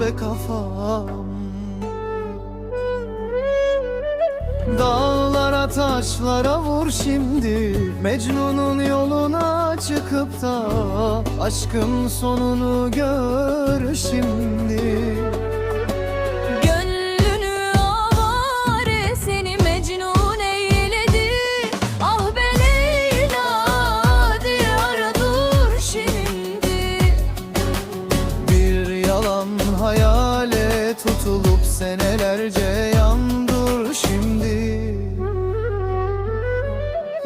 be kafam. Dağlara taşlara vur şimdi. Mecnun'un yoluna çıkıp da Aşkın sonunu gör şimdi hayale tutulup senelerce yandır şimdi.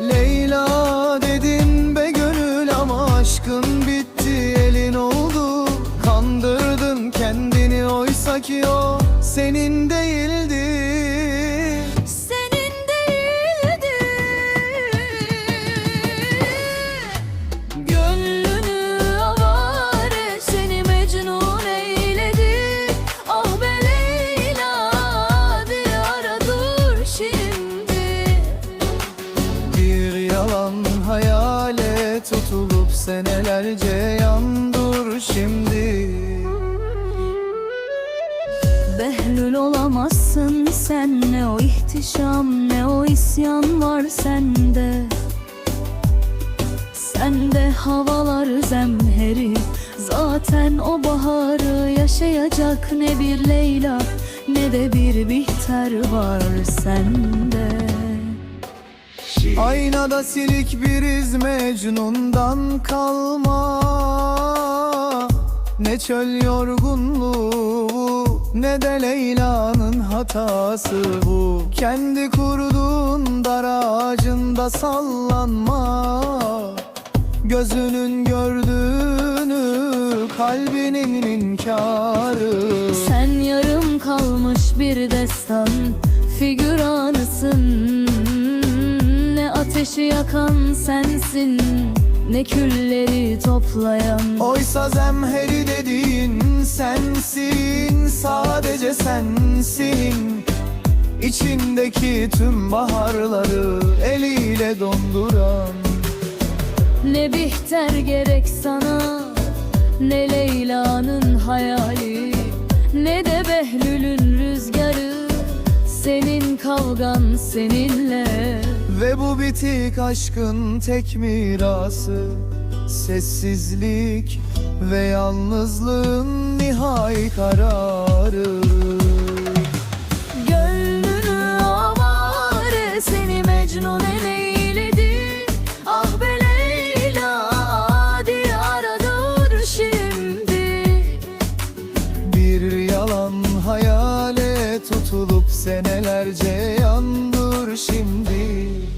Leyla dedin be gönül ama aşkın bitti elin oldu. Kandırdın kendini oysa ki o senin değildi tutulup senelerce yandır şimdi. Behlül olamazsın sen ne o ihtişam ne o isyan var sende. Sende havalar zemheri Zaten o baharı yaşayacak ne bir Leyla Ne de bir Bihter var sende Aynada silik bir iz Mecnun'dan kalma. Ne çöl yorgunluğu ne de Leyla'nın hatası bu. Kendi kurduğun dar ağacında sallanma. Gözünün gördüğünü kalbinin inkarı. Sen yarım kalmış bir destan figüranısın ateşi yakan sensin. Ne külleri toplayan. Oysa zemheri dediğin sensin. Sadece sensin. İçindeki tüm baharları eliyle donduran. Ne Bihter gerek sana Ne Leyla'nın hayali. Ne de Behlül'ün rüzgarı Senin kavgan seninle Ve bu bitik aşkın tek mirası Sessizlik ve yalnızlığın nihai kararı. Gönlünü avare seni mecnun eyledi Ah be Leyla diyara dur şimdi. Bir yalan hayale tutulup senelerce yan şimdi?